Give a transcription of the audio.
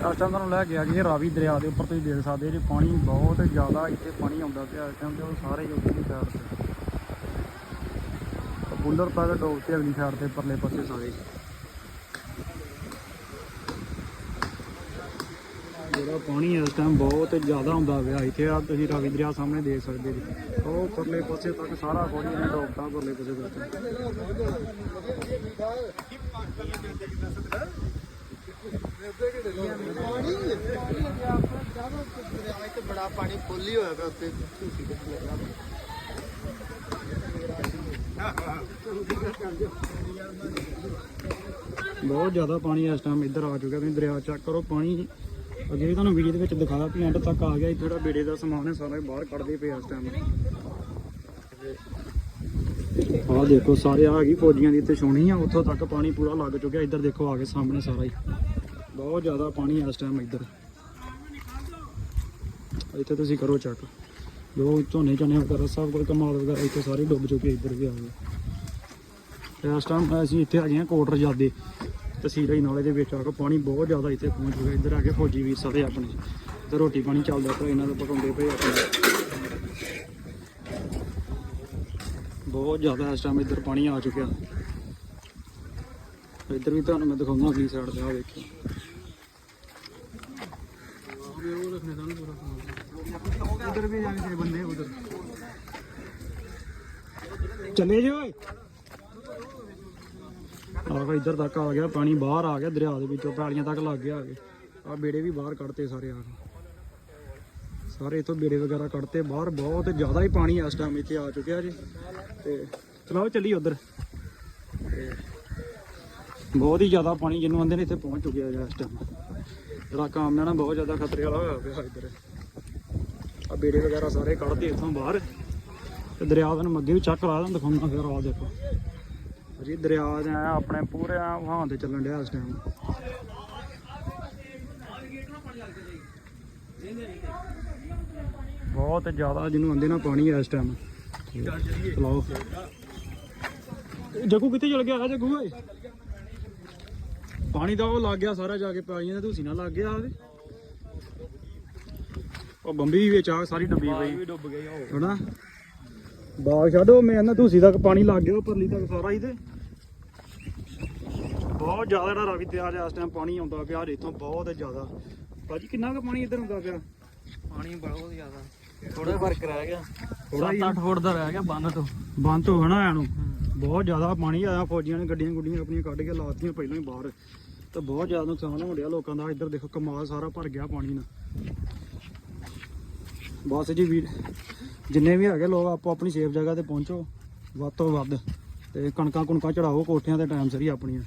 ਇਸ ਟਾਈਮ ਤੁਹਾਨੂੰ ਲੈ ਕੇ ਆ ਗਏ ਰਾਵੀ ਦਰਿਆ ਦੇ ਉੱਪਰ, ਤੁਸੀਂ ਦੇਖ ਸਕਦੇ ਜੀ, ਪਾਣੀ ਬਹੁਤ ਜ਼ਿਆਦਾ ਇੱਥੇ ਪਾਣੀ ਆਉਂਦਾ ਪਿਆ ਇਸ ਟਾਈਮ ਤੇ ਉਹ ਸਾਰੇ ਹੀ ਉੱਪਰਲੀ ਸਾਈਡ ਤੇ। ਬੁੱਲਰ ਤੱਕ ਡੋਬ ਤੇ ਅਗਲੀ ਸਾਈਡ ਤੇ, ਪਰਲੇ ਪਾਸੇ ਸਾਰੇ ਜਿਹੜਾ ਪਾਣੀ ਇਸ ਟਾਈਮ ਬਹੁਤ ਜ਼ਿਆਦਾ ਹੁੰਦਾ ਪਿਆ ਇੱਥੇ ਆ ਤੁਸੀਂ ਰਾਵੀ ਦਰਿਆ ਸਾਹਮਣੇ ਦੇਖ ਸਕਦੇ ਜੀ। ਉਹ ਪਰਲੇ ਪਾਸੇ ਤੱਕ ਸਾਰਾ ਪਾਣੀ ਨੇ ਡੋਬਤਾ ਪਰਲੇ ਪਾਸੇ ਤੱਕ ਪਾਣੀ ਤੇ ਬੜਾ ਪਾਣੀ ਫੁੱਲ ਹੀ ਹੋਇਆ ਪਿਆ ਉੱਤੇ ਬਹੁਤ ਜ਼ਿਆਦਾ ਪਾਣੀ ਇਸ ਟਾਈਮ ਇੱਧਰ ਆ ਚੁੱਕਿਆ, ਤੁਸੀਂ ਦਰਿਆ ਚੈੱਕ ਕਰੋ, ਪਾਣੀ ਅੱਗੇ ਵੀ ਤੁਹਾਨੂੰ ਵੀਡੀਓ ਦੇ ਵਿੱਚ ਦਿਖਾਇਆ ਵੀ ਐਂਡ ਤੱਕ ਆ ਗਿਆ, ਇੱਥੇ ਜਿਹੜਾ ਬੇੜੇ ਦਾ ਸਮਾਨ ਹੈ, ਸਾਰਾ ਬਾਹਰ ਕੱਢਦੇ ਪਏ ਇਸ ਟਾਈਮ ਆਹ ਦੇਖੋ, ਸਾਰੇ ਆ ਗਈ ਫੌਜੀਆਂ ਦੀ ਇੱਥੇ ਛੋਣੀ ਆ, ਉੱਥੋਂ ਤੱਕ ਪਾਣੀ ਪੂਰਾ ਲੱਗ ਚੁੱਕਿਆ, ਇੱਧਰ ਦੇਖੋ ਆ ਕੇ ਸਾਹਮਣੇ ਸਾਰਾ ਹੀ। ਬਹੁਤ ਜ਼ਿਆਦਾ ਪਾਣੀ ਇਸ ਟਾਈਮ ਇੱਧਰ। ਇੱਥੇ ਤੁਸੀਂ ਕਰੋ ਚੈੱਕ ਜੋ ਝੋਨੇ ਝੋਨੇ ਵਗੈਰਾ, ਸਭ ਕੁਝ ਕਮਾਲ ਵਗੈਰਾ ਇੱਥੇ ਸਾਰੇ ਡੁੱਬ ਚੁੱਕੇ ਇੱਧਰ ਵੀ ਆ ਗਏ। ਇਸ ਟਾਈਮ ਅਸੀਂ ਇੱਥੇ ਆ ਗਏ ਹਾਂ ਕੋਟ ਰਜਾਦੇ ਤਹਿਸੀਲ ਨਾਲੇ ਦੇ ਵਿੱਚ ਆ ਕੇ ਪਾਣੀ ਬਹੁਤ ਜ਼ਿਆਦਾ ਇੱਥੇ ਪਹੁੰਚ ਚੁੱਕਾ ਇੱਧਰ ਆ ਕੇ ਫੌਜੀ ਵੀਰ ਸਾਰੇ ਆਪਣੇ ਤੇ ਰੋਟੀ ਪਾਣੀ ਚੱਲਦਾ ਪਿਆ, ਇਹਨਾਂ ਦਾ ਪਕਾਉਂਦੇ ਪਏ ਆਪਣੇ। ਬਹੁਤ ਜ਼ਿਆਦਾ ਇਸ ਟਾਈਮ ਇੱਧਰ ਪਾਣੀ ਆ ਚੁੱਕਿਆ। ਇੱਧਰ ਵੀ ਤੁਹਾਨੂੰ ਮੈਂ ਦਿਖਾਉਂਦਾ, ਅਗਲੀ ਸਾਈਡ ਤੇ ਆ ਵੇਖਿਓ ਉਧਰ ਵੀ ਜਾਣੇ ਤੇ ਬੰਦੇ ਉਧਰ ਚੱਲੇ ਜੀ ਆਹ ਇੱਧਰ ਤੱਕ ਆ ਗਿਆ, ਪਾਣੀ ਬਾਹਰ ਆ ਗਿਆ ਦਰਿਆ ਦੇ ਵਿੱਚੋਂ, ਪੈਲੀਆਂ ਤੱਕ ਲੱਗ ਗਿਆ ਆ ਕੇ। ਆ ਬੇੜੇ ਵੀ ਬਾਹਰ ਕੱਢਤੇ ਸਾਰੇ ਆ ਸਾਰੇ ਇਥੋਂ ਬੇੜੇ ਵਗੈਰਾ ਕੱਢਤੇ, ਬਾਹਰ ਬਹੁਤ ਜ਼ਿਆਦਾ ਹੀ ਪਾਣੀ ਇਸ ਟਾਈਮ ਇੱਥੇ ਆ ਚੁੱਕਿਆ ਜੀ। ਤੇ ਚਲਾਓ ਚੱਲੀ ਉਧਰ। ਬਹੁਤ ਹੀ ਜ਼ਿਆਦਾ ਪਾਣੀ ਜਿਹਨੂੰ ਆਂਦੇ ਨੇ ਇੱਥੇ ਪਹੁੰਚ ਚੁੱਕਿਆ ਜੀ ਇਸ ਟਾਈਮ ਜਿਹੜਾ ਕੰਮ ਨਾ, ਬਹੁਤ ਜ਼ਿਆਦਾ ਖਤਰੇ ਵਾਲਾ ਹੋਇਆ ਪਿਆ ਇੱਧਰ। ਆ ਬੇੜੇ ਵਗੈਰਾ ਸਾਰੇ ਕੱਢਦੇ ਇੱਥੋਂ ਬਾਹਰ। ਤੇ ਦਰਿਆ ਦਾ ਨੂੰ ਅੱਗੇ ਵੀ ਚੱਕ ਲਾ ਦਾਂ ਦਿਖਾਉਣਾ ਫਿਰ ਆ ਦੇਖੋ। ਜੀ ਦਰਿਆ ਦਾ ਆਪਣੇ ਪੂਰੇ ਵਹਾਅ ਤੇ ਚੱਲਣ ਡਿਆ ਇਸ ਟਾਈਮ ਬਹੁਤ ਜ਼ਿਆਦਾ ਜਿਹਨੂੰ ਆਂਦੇ ਨਾ ਪਾਣੀ ਇਸ ਟਾਈਮ ਚਲਾਓ ਜੱਗੂ ਕਿੱਥੇ ਚਲ ਗਿਆ ਜੱਗੂ ਓਏ? ਪਾਣੀ ਤਾਂ ਉਹ ਲੱਗ ਗਿਆ ਸਾਰਾ ਜਾ ਕੇ ਪਾਈਆਂ ਤੇ ਤੁਸੀਂ ਨਾ ਲੱਗ ਗਿਆ ਆਵੇ। ਉਹ ਬੰਬੀ ਵਿੱਚ ਆ ਸਾਰੀ ਡੁੱਬੀ ਪਈ। ਡੁੱਬ ਗਈ ਉਹ। ਹਨਾ? ਬਾਗ ਛੱਡੋ ਮੈਂ ਨਾ ਤੁਸੀਂ ਤੱਕ ਪਾਣੀ ਲੱਗ ਗਿਆ ਪਰਲੀ ਤੱਕ ਸਾਰਾ ਹੀ ਤੇ ਬਹੁਤ ਜ਼ਿਆਦਾ ਜਿਹੜਾ ਰਾਵੀ ਤੇ ਆ ਇਸ ਟਾਈਮ ਪਾਣੀ ਆਉਂਦਾ ਪਿਆ ਇੱਥੋਂ ਬਹੁਤ ਜ਼ਿਆਦਾ। ਭਾਜੀ ਕਿੰਨਾ ਕੁ ਪਾਣੀ ਇੱਧਰ ਹੁੰਦਾ ਪਿਆ? ਪਾਣੀ ਬਹੁਤ ਜ਼ਿਆਦਾ। ਥੋੜਾ ਫ਼ਰਕ ਰਹਿ ਗਿਆ। ਥੋੜਾ ਹੀ 8 ਫੁੱਟ ਦਾ ਰਹਿ ਗਿਆ ਬੰਨ ਤੋਂ। ਬੰਦ ਹੋ ਹਨਾ ਐਨੂੰ? ਬਹੁਤ ਜ਼ਿਆਦਾ ਪਾਣੀ ਆਇਆ, ਫੌਜੀਆਂ ਨੇ ਗੱਡੀਆਂ ਗੁੱਡੀਆਂ ਆਪਣੀਆਂ ਕੱਢ ਕੇ ਲਾਤੀਆਂ ਪਹਿਲਾਂ ਹੀ ਬਾਹਰ। ਤਾਂ ਬਹੁਤ ਜ਼ਿਆਦਾ ਨੁਕਸਾਨ ਹੋ ਰਿਹਾ ਲੋਕਾਂ ਦਾ। ਇੱਧਰ ਦੇਖੋ ਕਮਾਲ ਸਾਰਾ ਭਰ ਗਿਆ ਪਾਣੀ ਨਾਲ ਬਸ ਜੀ ਵੀਰ ਜਿੰਨੇ ਵੀ ਹੈਗੇ ਲੋਕ ਆਪੋ ਆਪਣੀ ਸੇਫ ਜਗ੍ਹਾ ਤੇ ਪਹੁੰਚੋ, ਵੱਧ ਤੋਂ ਵੱਧ। ਤੇ ਕਣਕਾਂ ਕੁਣਕਾਂ ਚੜਾਓ, ਕੋਠਿਆਂ ਦੇ ਟਾਈਮ ਸਰੀ ਆਪਣੀਆਂ।